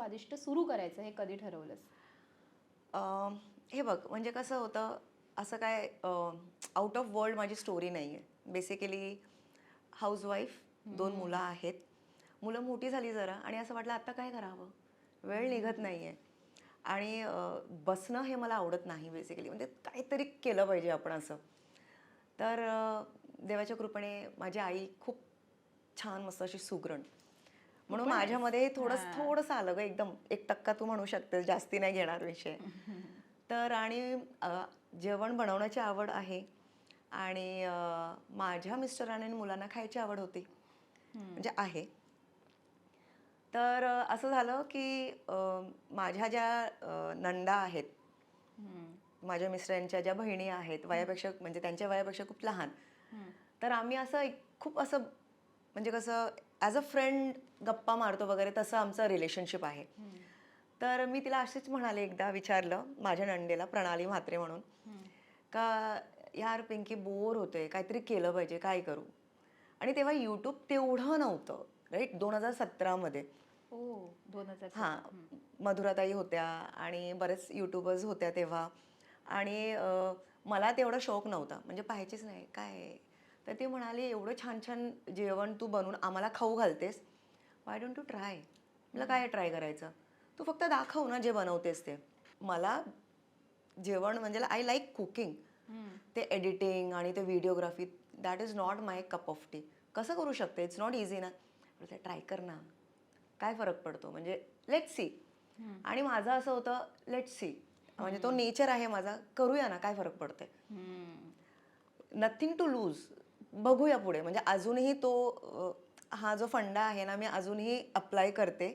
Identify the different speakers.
Speaker 1: स्वादिष्ट सुरू करायचं हे कधी ठरवलंस?
Speaker 2: अं, हे बघ म्हणजे कसं होतं असं काय आउट ऑफ वर्ल्ड माझी स्टोरी नाही आहे बेसिकली हाऊसवाईफ दोन मुलं आहेत. मुलं मोठी झाली जरा आणि असं वाटलं आता काय करावं? वेळ निघत नाही आहे आणि अं, बसणं हे मला आवडत नाही बेसिकली म्हणजे काहीतरी केलं पाहिजे आपण असं. तर अं, देवाच्या कृपेने माझी आई खूप छान मस्त अशी सुगरण. म्हणून माझ्यामध्ये थोडंसं थोडंसं आलं ग. एकदम एक टक्का तू म्हणू शकतेस जास्ती नाही घेणार विषय. तर आणि जेवण बनवण्याची आवड आहे. आणि माझ्या मिस्टरांनी आणि मुलांना खायची आवड होती. म्हणजे आहे. तर असं झालं की माझ्या ज्या नंदा आहेत माझ्या मिस्टरांच्या ज्या बहिणी आहेत वयापेक्षा म्हणजे त्यांच्या वयापेक्षा खूप लहान. तर आम्ही असं खूप असं म्हणजे कसं ॲज अ फ्रेंड गप्पा मारतो वगैरे तसं आमचं रिलेशनशिप आहे. तर मी तिला अशीच म्हणाले एकदा विचारलं माझ्या नंदेला प्रणाली म्हात्रे म्हणून का यार पिंकी बोर होते काहीतरी केलं पाहिजे काय करू? आणि तेव्हा यूट्यूब तेवढं नव्हतं राईट दोन हजार सतरामध्ये.
Speaker 1: हो दोन हजार
Speaker 2: हां मधुराताई होत्या आणि बरेच यूट्यूबर्स होत्या तेव्हा. आणि मला तेवढा शौक नव्हता. म्हणजे पाहायचीच नाही काय? तर ती म्हणाली एवढं छान छान जेवण तू बनवून आम्हाला खाऊ घालतेस? वाय डोंट टू ट्राय मला काय ट्राय करायचं? तू फक्त दाखव ना जे बनवतेस ते. मला जेवण म्हणजे आय लाईक कुकिंग ते एडिटिंग आणि ते videography that is not my cup of tea कसं करू शकते? इट्स नॉट इझी ना? ट्राय कर ना. काय फरक पडतो? म्हणजे लेट सी आणि माझं असं होतं लेट सी म्हणजे तो नेचर आहे माझा. करूया ना काय फरक पडते नथिंग टू लूज बघूया पुढे. म्हणजे अजूनही तो हा जो फंडा आहे ना मी अजूनही अप्लाय करते.